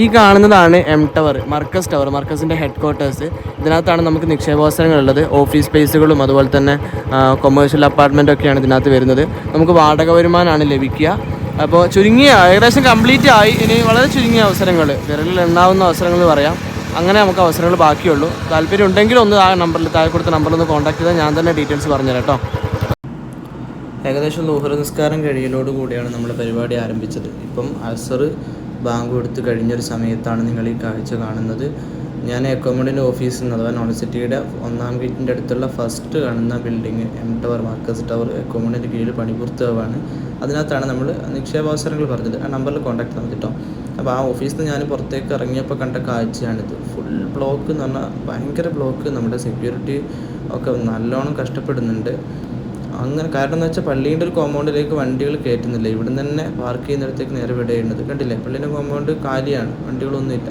ഈ കാണുന്നതാണ് M tower Markaz tower മർക്കസിന്റെ ഹെഡ് ക്വാർട്ടേഴ്സ് ഇതിനകത്താണ് നമുക്ക് നിക്ഷേപാവസരങ്ങളുള്ളത് ഓഫീസ് സ്പേസുകളും അതുപോലെ തന്നെ കൊമേഴ്ഷ്യൽ അപ്പാർട്ട്മെന്റ് ഒക്കെയാണ് ഇതിനകത്ത് വരുന്നത്. നമുക്ക് വാടക വരുമാനമാണ് ലഭിക്കുക. അപ്പോൾ ചുരുങ്ങിയ ഏകദേശം കംപ്ലീറ്റ് ആയി. ഇനി വളരെ ചുരുങ്ങിയ അവസരങ്ങൾ വിരലിൽ എണ്ണാവുന്ന അവസരങ്ങൾ പറയാം. അങ്ങനെ നമുക്ക് അവസരങ്ങൾ ബാക്കിയുള്ളൂ. താല്പര്യം ഉണ്ടെങ്കിൽ ഒന്ന് ആ നമ്പറിൽ താഴെ കൊടുത്ത നമ്പറിൽ ഒന്ന് കോൺടാക്ട് ചെയ്താൽ ഞാൻ തന്നെ ഡീറ്റെയിൽസ് പറഞ്ഞുതരാം കേട്ടോ. ഏകദേശം ലുഹർ നിസ്കാരം കഴിയലോട് കൂടിയാണ് നമ്മൾ പരിപാടി ആരംഭിച്ചത്. ഇപ്പം അസർ ബാങ്ക് കൊടുത്ത് കഴിഞ്ഞൊരു സമയത്താണ് നിങ്ങൾ ഈ കാഴ്ച കാണുന്നത്. ഞാൻ എക്കോമഡിന്റെ ഓഫീസിൽ നിന്ന് അഥവാ നോൺ സിറ്റിയുടെ ഒന്നാം ഗേറ്റിന്റെ അടുത്തുള്ള ഫസ്റ്റ് കാണുന്ന building M tower Markaz tower എക്കോമഡിന്റെ കീഴിൽ പണിപൂർത്തിയാവാണ് അതിനകത്താണ് നമ്മൾ നിക്ഷേപാവസരങ്ങൾ പറഞ്ഞത്. ആ നമ്പറിൽ കോൺടാക്ട് ചെയ്താൽ കേട്ടോ അപ്പോൾ ആ ഓഫീസിൽ നിന്ന് ഞാൻ പുറത്തേക്ക് ഇറങ്ങിയപ്പോൾ കണ്ട കാഴ്ചയാണിത്. ഫുൾ ബ്ലോക്ക് എന്ന് പറഞ്ഞാൽ ഭയങ്കര ബ്ലോക്ക്. നമ്മുടെ സെക്യൂരിറ്റി ഒക്കെ നല്ലോണം കഷ്ടപ്പെടുന്നുണ്ട്. അങ്ങനെ കാരണം എന്ന് വെച്ചാൽ പള്ളീന്റെ ഒരു കോമ്പൗണ്ടിലേക്ക് വണ്ടികൾ കയറ്റുന്നില്ല ഇവിടെ തന്നെ പാർക്ക് ചെയ്യുന്നിടത്തേക്ക് നേരെ വിടേണ്ടത് കണ്ടില്ലേ? പള്ളീന്റെ കോമ്പൗണ്ട് കാലിയാണ്. വണ്ടികളൊന്നുമില്ല.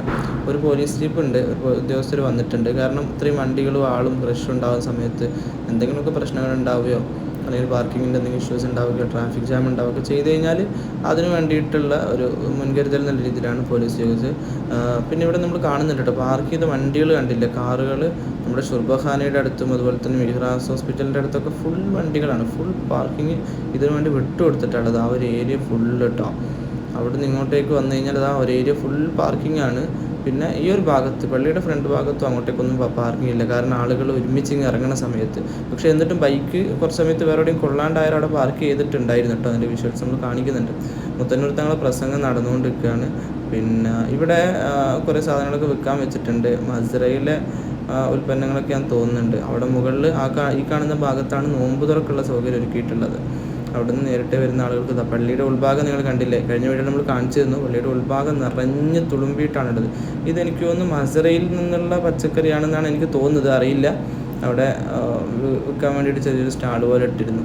ഒരു പോലീസ് ജീപ്പ് ഉണ്ട്. ഉദ്യോഗസ്ഥർ വന്നിട്ടുണ്ട്. കാരണം ഇത്രയും വണ്ടികളും ആളും റഷ് ഉണ്ടാകുന്ന സമയത്ത് എന്തെങ്കിലുമൊക്കെ പ്രശ്നങ്ങൾ ഉണ്ടാവുകയോ അല്ലെങ്കിൽ പാർക്കിങ്ങിന്റെ എന്തെങ്കിലും ഇഷ്യൂസ് ഉണ്ടാവുകയോ ട്രാഫിക് ജാം ഉണ്ടാവുക ചെയ്തു കഴിഞ്ഞാൽ അതിന് വേണ്ടിയിട്ടുള്ള ഒരു മുൻകരുതൽ എന്നുള്ള രീതിയിലാണ് പോലീസ് ഉദ്യോഗസ്ഥർ. പിന്നെ ഇവിടെ നമ്മൾ കാണുന്നുണ്ട് കേട്ടോ പാർക്ക് ചെയ്ത വണ്ടികൾ കണ്ടില്ല? കാറുകൾ നമ്മുടെ ഷുർബഖാനയുടെ അടുത്തും അതുപോലെ തന്നെ മിഹ്റാസ് ഹോസ്പിറ്റലിന്റെ അടുത്തൊക്കെ ഫുൾ വണ്ടികളാണ്. ഫുൾ പാർക്കിങ് ഇതിനു വേണ്ടി വിട്ടുകൊടുത്തിട്ടുള്ളത് ആ ഒരു ഏരിയ ഫുള്ള് കേട്ടോ അവിടെ നിന്ന് ഇങ്ങോട്ടേക്ക് വന്നു കഴിഞ്ഞാൽ അത് ആ ഒരു ഏരിയ ഫുൾ പാർക്കിംഗ് ആണ്. പിന്നെ ഈ ഒരു ഭാഗത്ത് പള്ളിയുടെ ഫ്രണ്ട് ഭാഗത്തും അങ്ങോട്ടേക്കൊന്നും പാർക്കിംഗ് ഇല്ല കാരണം ആളുകൾ ഒരുമിച്ച് ഇങ്ങ് ഇറങ്ങുന്ന സമയത്ത്. പക്ഷേ എന്നിട്ടും ബൈക്ക് കുറച്ച് സമയത്ത് വേറെ എവിടെയും കൊള്ളാണ്ടായ അവിടെ പാർക്ക് ചെയ്തിട്ടുണ്ടായിരുന്നു കേട്ടോ അതിന്റെ വിഷ്വൽസ് നമ്മൾ കാണിക്കുന്നുണ്ട്. മുത്തന്നൂർ തങ്ങളെ പ്രസംഗം നടന്നുകൊണ്ടിരിക്കുകയാണ്. പിന്നെ ഇവിടെ കുറേ സാധനങ്ങളൊക്കെ വിൽക്കാൻ വെച്ചിട്ടുണ്ട്. മസ്രയിലെ ഉൽപ്പന്നങ്ങളൊക്കെ ഞാൻ തോന്നുന്നുണ്ട്. അവിടെ മുകളിൽ ആ ഈ കാണുന്ന ഭാഗത്താണ് നോമ്പ് തുറക്കുള്ള സൗകര്യം ഒരുക്കിയിട്ടുള്ളത്. അവിടെ നേരിട്ട് വരുന്ന ആളുകൾക്ക് പള്ളിയുടെ ഉൾഭാഗം നിങ്ങൾ കണ്ടില്ലേ? കഴിഞ്ഞ വീഡിയോ നമ്മൾ കാണിച്ചു തന്നു. പള്ളിയുടെ ഉൾഭാഗം നിറഞ്ഞ് തുളുമ്പിയിട്ടാണുള്ളത് ഇതെനിക്ക് തോന്നുന്നു മസറയിൽ നിന്നുള്ള പച്ചക്കറിയാണെന്നാണ് എനിക്ക് തോന്നുന്നത്. അറിയില്ല. അവിടെ വിൽക്കാൻ വേണ്ടിയിട്ട് ചെറിയൊരു സ്റ്റാൾ പോലെ ഇട്ടിരുന്നു.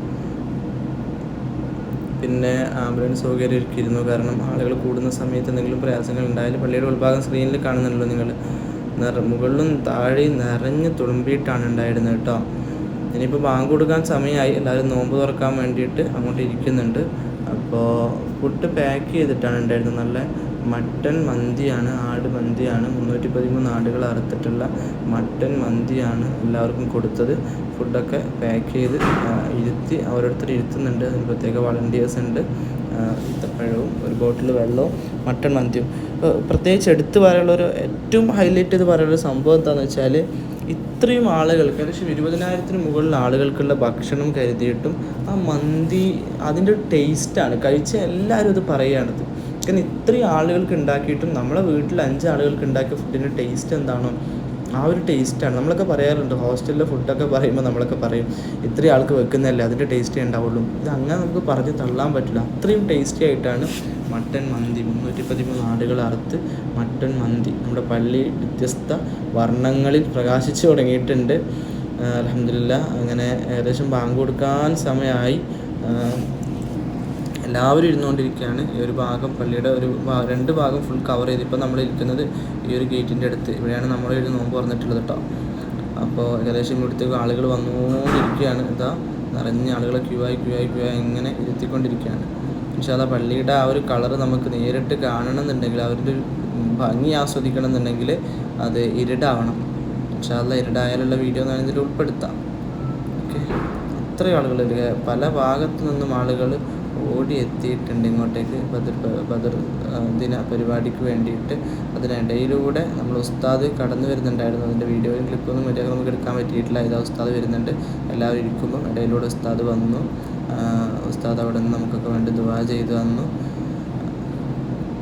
പിന്നെ ആംബുലൻസ് സൗകര്യം ഒരുക്കിയിരുന്നു. കാരണം ആളുകൾ കൂടുന്ന സമയത്ത് എന്തെങ്കിലും പ്രയാസങ്ങൾ ഉണ്ടായാലും പള്ളിയുടെ ഉൾഭാഗം സ്ക്രീനിൽ കാണുന്നുണ്ടല്ലോ നിങ്ങൾ. നിറ മുകളിലും താഴെയും നിറഞ്ഞ് തുളുമ്പിയിട്ടാണ് ഉണ്ടായിരുന്നത് കേട്ടോ. ഇനിയിപ്പോൾ ബാങ്ക് കൊടുക്കാൻ സമയമായി. എല്ലാവരും നോമ്പ് തുറക്കാൻ വേണ്ടിയിട്ട് അങ്ങോട്ട് ഇരിക്കുന്നുണ്ട്. അപ്പോൾ ഫുഡ് പാക്ക് ചെയ്തിട്ടാണ് ഉണ്ടായിരുന്നത്. നല്ല മട്ടൻ മന്തിയാണ് ആട് മന്തിയാണ്. മുന്നൂറ്റി പതിമൂന്ന് ആടുകൾ അറുത്തിട്ടുള്ള മട്ടൻ മന്തിയാണ് എല്ലാവർക്കും കൊടുത്തത്. ഫുഡൊക്കെ പാക്ക് ചെയ്ത് ഇരുത്തി ഓരോരുത്തർ ഇരുത്തുന്നുണ്ട്. അതിന് പ്രത്യേക വളണ്ടിയേഴ്സ് ഉണ്ട്. ഇത്തപ്പഴവും ഒരു ബോട്ടിൽ വെള്ളവും മട്ടൺ മന്തിയും. പ്രത്യേകിച്ച് എടുത്തു പറയാനുള്ള ഒരു ഏറ്റവും ഹൈലൈറ്റ് ചെയ്ത് പറയാനുള്ള സംഭവം എന്താണെന്ന് വെച്ചാൽ ഇത്രയും ആളുകൾക്ക് ഏകദേശം ഇരുപതിനായിരത്തിന് മുകളിൽ ആളുകൾക്കുള്ള ഭക്ഷണം കരുതിയിട്ടും ആ മന്തി അതിന്റെ ടേസ്റ്റാണ് കഴിച്ച എല്ലാവരും അത് പറയുകയാണത് കാരണം ഇത്രയും ആളുകൾക്ക് ഉണ്ടാക്കിയിട്ടും നമ്മളെ വീട്ടിൽ അഞ്ച് ആളുകൾക്ക് ഉണ്ടാക്കിയ ഫുഡിന്റെ ടേസ്റ്റ് എന്താണോ ആ ഒരു ടേസ്റ്റാണ് നമ്മളൊക്കെ പറയാറുണ്ട് ഹോസ്റ്റലിലെ ഫുഡൊക്കെ പറയുമ്പോൾ നമ്മളൊക്കെ പറയും ഇത്രയും ആൾക്ക് വെക്കുന്നതല്ലേ അതിന്റെ ടേസ്റ്റേ ഉണ്ടാവുള്ളൂ. ഇത് അങ്ങനെ നമുക്ക് പറഞ്ഞ് തള്ളാൻ പറ്റില്ല. അത്രയും ടേസ്റ്റി ആയിട്ടാണ് മട്ടൻ മന്തി മുന്നൂറ്റി പതിമൂന്ന് ആടുകൾ അറുത്ത് മട്ടൻ മന്തി നമ്മുടെ പള്ളി വ്യത്യസ്ത വർണങ്ങളിൽ പ്രകാശിച്ചു തുടങ്ങിയിട്ടുണ്ട്. അലഹമില്ല അങ്ങനെ ഏകദേശം ബാങ്ക് കൊടുക്കാൻ സമയമായി. എല്ലാവരും ഇരുന്നുകൊണ്ടിരിക്കുകയാണ്. ഈ ഒരു ഭാഗം പള്ളിയുടെ ഒരു രണ്ട് ഭാഗം ഫുൾ കവർ ചെയ്ത് ഇപ്പോൾ നമ്മൾ ഇരിക്കുന്നത് ഈ ഒരു ഗേറ്റിന്റെ അടുത്ത്. ഇവിടെയാണ് നമ്മൾ ഒരു നോമ്പ് പറഞ്ഞിട്ടുള്ളത് കേട്ടോ. അപ്പോൾ ഏകദേശം ഇവിടുത്തേക്ക് ആളുകൾ വന്നുകൊണ്ടിരിക്കുകയാണ്. ഇതാ നിറഞ്ഞ ആളുകളെ ക്യൂ ആയി ക്യൂ ആയി ക്യൂ ആയി ഇങ്ങനെ ഇരുത്തിക്കൊണ്ടിരിക്കുകയാണ്. പക്ഷേ അത് പള്ളിയുടെ ആ ഒരു കളറ് നമുക്ക് നേരിട്ട് കാണണം എന്നുണ്ടെങ്കിൽ അവരുടെ ഒരു ഭംഗി ആസ്വദിക്കണം എന്നുണ്ടെങ്കിൽ അത് ഇരുടാവണം. പക്ഷേ അത് ഇരുടായാലുള്ള വീഡിയോ ഞാൻ ഇതിൽ ഉൾപ്പെടുത്താം. ഓക്കെ. അത്രയും ആളുകൾ പല ഭാഗത്തു നിന്നും ആളുകൾ ഓടി എത്തിയിട്ടുണ്ട് ഇങ്ങോട്ടേക്ക് ബദർ ബദർ ദിന പരിപാടിക്ക് വേണ്ടിയിട്ട്. അതിനിടയിലൂടെ നമ്മൾ ഉസ്താദ് കടന്നു വരുന്നുണ്ടായിരുന്നു. അതിന്റെ വീഡിയോയും ക്ലിപ്പൊന്നും മര്യാദ നമുക്ക് എടുക്കാൻ പറ്റിയിട്ടില്ല. ഇതാ ഉസ്താദ് വരുന്നുണ്ട്. എല്ലാവരും ഇരിക്കുമ്പോൾ ഇടയിലൂടെ ഉസ്താദ് വന്നു. ഉസ്താദ് അവിടെ നിന്ന് നമുക്കൊക്കെ വേണ്ടി ദുവാ ചെയ്തു വന്നു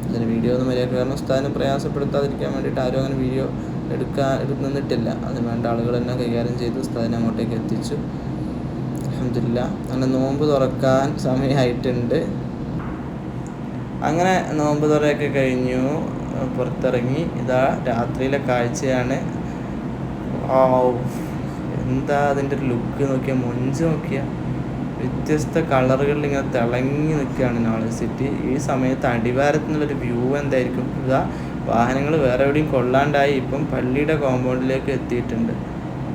അതിന് വീഡിയോ ഒന്നും മര്യാദ കാരണം ഉസ്താദിനെ പ്രയാസപ്പെടുത്താതിരിക്കാൻ വേണ്ടിയിട്ട് ആരും അങ്ങനെ വീഡിയോ എടുക്കാൻ നിന്നിട്ടില്ല. അതിന് വേണ്ട ആളുകളെല്ലാം കൈകാര്യം ചെയ്ത് ഉസ്താദിനെ അങ്ങോട്ടേക്ക് എത്തിച്ചു. അലഹമില്ല അങ്ങനെ നോമ്പ് തുറക്കാൻ സമയമായിട്ടുണ്ട് അങ്ങനെ നോമ്പ് തുറയൊക്കെ കഴിഞ്ഞു. പുറത്തിറങ്ങി. ഇതാ രാത്രിയിലെ കാഴ്ചയാണ്. എന്താ അതിന്റെ ഒരു ലുക്ക് നോക്കിയ? മൊഞ്ച് നോക്കിയ. വ്യത്യസ്ത കളറുകളിൽ ഇങ്ങനെ തിളങ്ങി നിൽക്കുകയാണ് നോളജ് സിറ്റി. ഈ സമയത്ത് അടിവാരത്തിനുള്ളൊരു വ്യൂ എന്തായിരിക്കും? ഇതാ വാഹനങ്ങൾ വേറെ എവിടെയും കൊള്ളാണ്ടായി. ഇപ്പം പള്ളിയുടെ കോമ്പൗണ്ടിലേക്ക് എത്തിയിട്ടുണ്ട്.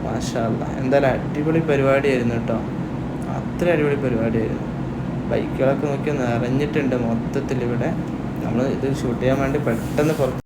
മാഷാല്ല എന്തായാലും അടിപൊളി പരിപാടിയായിരുന്നു കേട്ടോ. അത്ര അടിപൊളി പരിപാടിയായിരുന്നു. ബൈക്കുകളൊക്കെ നോക്കി നിറഞ്ഞിട്ടുണ്ട് മൊത്തത്തിൽ ഇവിടെ നമ്മൾ ഇത് ഷൂട്ട് ചെയ്യാൻ വേണ്ടി പെട്ടെന്ന് പുറത്ത്